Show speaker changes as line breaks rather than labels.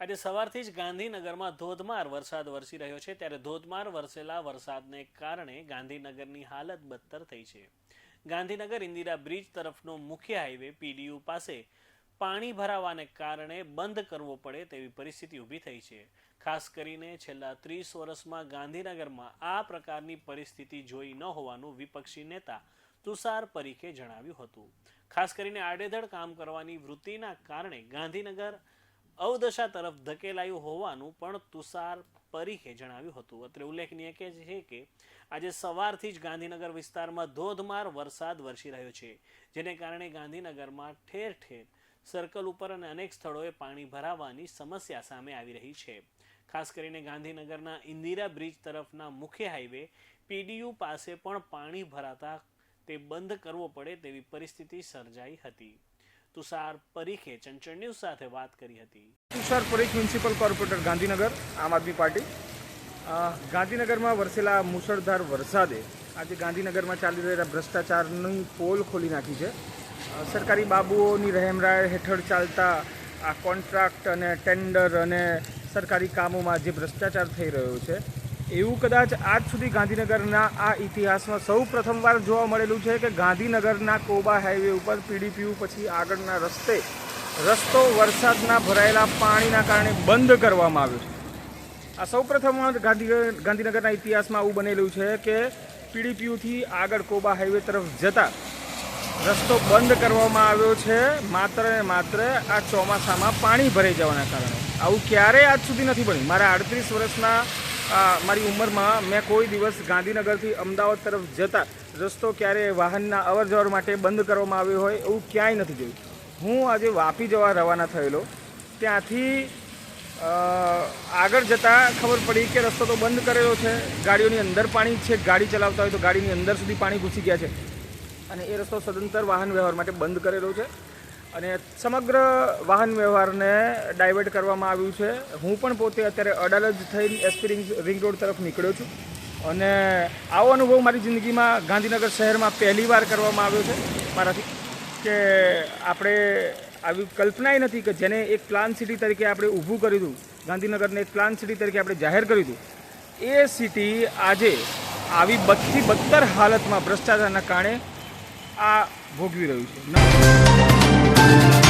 આજે સવારથી જ ગાંધીનગરમાં ધોધમાર વરસાદ વરસી રહ્યો છે. ત્યારે ધોધમાર વરસેલા વરસાદને કારણે ગાંધીનગરની હાલત બદતર થઈ છે. ગાંધીનગર ઇન્દિરા બ્રિજ તરફનો મુખ્ય હાઈવે પીડીયુ પાસે પાણી ભરાવાને કારણે બંધ કરવો પડે તેવી પરિસ્થિતિ ઊભી થઈ છે. ખાસ કરીને છેલ્લા ત્રીસ વર્ષમાં ગાંધીનગરમાં આ પ્રકારની પરિસ્થિતિ જોઈ ન હોવાનું વિપક્ષી નેતા તુષાર પરીખે જણાવ્યું હતું. ખાસ કરીને આડેધડ કામ કરવાની વૃત્તિના કારણે ગાંધીનગર અવદશા તરફ ધકેલાયું હોવાનું પણ તુષાર પરીખે જણાવ્યું હતું. અત્રે ઉલ્લેખનીય કે છે કે આજે સવારથી જ ગાંધીનગર વિસ્તારમાં ધોધમાર વરસાદ વરસી રહ્યો છે, જેને કારણે ગાંધીનગરમાં ઠેર ઠેર સર્કલ ઉપર અને અનેક સ્થળોએ પાણી ભરાવાની સમસ્યા સામે આવી રહી છે. ખાસ કરીને ગાંધીનગરના ઇન્દિરા બ્રિજ તરફના મુખ્ય હાઈવે પીડીયુ પાસે પણ પાણી ભરાતા તે બંધ કરવો પડે તેવી પરિસ્થિતિ સર્જાઈ હતી. તુષાર પરીખે ચંચળ ન્યૂઝ સાથે વાત કરી હતી.
Tushar Parikh municipal corporator Gandhinagar, Aam Aadmi Party. ગાંધીનગરમાં વરસેલા મુસળધાર વરસાદે આજે ગાંધીનગરમાં ચાલી રહેલા ભ્રષ્ટાચારની પોલ ખોલી નાખી છે. સરકારી બાબુઓની રહેમરાય હેઠળ ચાલતા આ કોન્ટ્રાક્ટ અને ટેન્ડર અને સરકારી કામોમાં જે ભ્રષ્ટાચાર થઈ રહ્યો છે એવું કદાચ આજ સુધી ગાંધીનગરના આ ઇતિહાસમાં સૌ પ્રથમવાર જોવા મળેલું છે કે ગાંધીનગરના કોબા હાઈવે ઉપર પીડીપીયુ પછી આગળના રસ્તે રસ્તો વરસાદના ભરાયેલા પાણીના કારણે બંધ કરવામાં આવ્યો છે. આ સૌ પ્રથમ ગાંધી ગાંધીનગરના ઇતિહાસમાં આવું બનેલું છે કે પીડીપીયુથી આગળ કોબા હાઈવે તરફ જતા રસ્તો બંધ કરવામાં આવ્યો છે. માત્ર ને માત્ર આ ચોમાસામાં પાણી ભરાઈ જવાના કારણે. આવું ક્યારેય આજ સુધી નથી બન્યું. મારા આડત્રીસ વર્ષના મારી ઉંમરમાં મેં કોઈ દિવસ ગાંધીનગરથી અમદાવાદ તરફ જતા રસ્તો ક્યારેય વાહનના અવર જવર માટે બંધ કરવામાં આવ્યો હોય એવું ક્યાંય નથી જોયું. હું આજે વાપી જવા રવાના થયેલો. ત્યાંથી આગળ જતાં ખબર પડી કે રસ્તો તો બંધ કરેલો છે. ગાડીઓની અંદર પાણી છે, ગાડી ચલાવતા હોય તો ગાડીની અંદર સુધી પાણી ઘૂસી ગયા છે. અને એ રસ્તો સદંતર વાહન વ્યવહાર માટે બંધ કરેલો છે. અને સમગ્ર વાહન વ્યવહારને ડાયવર્ટ કરવામાં આવ્યું છે. હું પણ પોતે અત્યારે અડાલજ થઈ એસપી રિંગ રોડ તરફ નીકળ્યો છું. અને આવો અનુભવ મારી જિંદગીમાં ગાંધીનગર શહેરમાં પહેલીવાર કરવામાં આવ્યો છે. મારાથી કે આપણે આવી કલ્પનાય નથી કે જેને એક પ્લાન સિટી તરીકે આપણે ઊભું કર્યું હતું, ગાંધીનગરને એક પ્લાન સિટી તરીકે આપણે જાહેર કર્યું હતું. એ સિટી આજે આવી બધી બદતર હાલતમાં ભ્રષ્ટાચારના કારણે આ ભોગવી રહ્યું છે.